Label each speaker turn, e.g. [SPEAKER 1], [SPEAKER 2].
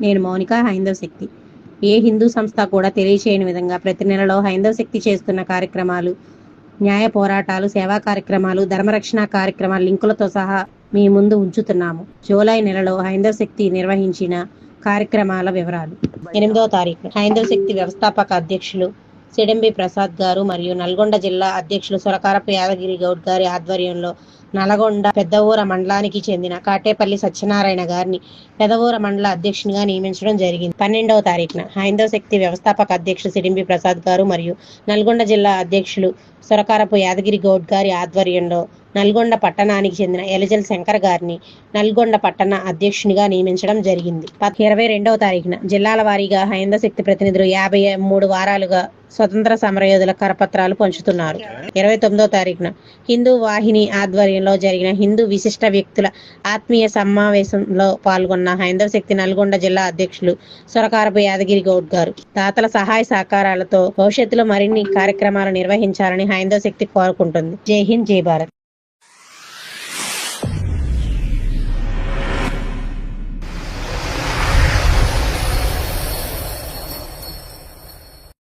[SPEAKER 1] నేను మౌనిక హైందవ శక్తి. ఏ హిందూ సంస్థ కూడా తెలియచేయని విధంగా ప్రతి నెలలో హైందవ శక్తి చేస్తున్న కార్యక్రమాలు న్యాయ పోరాటాలు సేవా కార్యక్రమాలు ధర్మరక్షణ కార్యక్రమాల లింకులతో సహా మీ ముందు ఉంచుతున్నాము. జూలై నెలలో హైందవ శక్తి నిర్వహించిన కార్యక్రమాల వివరాలు. ఎనిమిదవ తారీఖు. హైందవ శక్తి వ్యవస్థాపక అధ్యక్షులు సిడంబి ప్రసాద్ గారు మరియు నల్గొండ జిల్లా అధ్యక్షులు సురకారపు యాదగిరి గౌడ్ గారి ఆధ్వర్యంలో నల్గొండ పెద్దవూర మండలానికి చెందిన కాటేపల్లి సత్యనారాయణ గారిని పెదవూర మండల అధ్యక్షునిగా నియమించడం జరిగింది. పన్నెండవ తారీఖున హైందవ శక్తి వ్యవస్థాపక అధ్యక్షుడు సిడింబి ప్రసాద్ గారు మరియు నల్గొండ జిల్లా అధ్యక్షులు సురకారపు యాదగిరి గౌడ్ గారి ఆధ్వర్యంలో నల్గొండ పట్టణానికి చెందిన ఎలిజల్ శంకర్ గారిని నల్గొండ పట్టణ అధ్యక్షునిగా నియమించడం జరిగింది. ఇరవై రెండవ తారీఖున జిల్లాల వారీగా హైంద శక్తి ప్రతినిధులు యాభై మూడు వారాలుగా స్వతంత్ర సమరయోధుల కరపత్రాలు పంచుతున్నారు. ఇరవై తొమ్మిదవ తారీఖున హిందూ వాహిని ఆధ్వర్యంలో జరిగిన హిందూ విశిష్ట వ్యక్తుల ఆత్మీయ సమావేశంలో పాల్గొన్న హైందవ శక్తి నల్గొండ జిల్లా అధ్యక్షులు సొరకారపు యాదగిరి గౌడ్ గారు. దాతల సహాయ సహకారాలతో భవిష్యత్తులో మరిన్ని కార్యక్రమాలు నిర్వహించాలని హైందవ శక్తి కోరుకుంటుంది. జై హింద్ జై భారత్.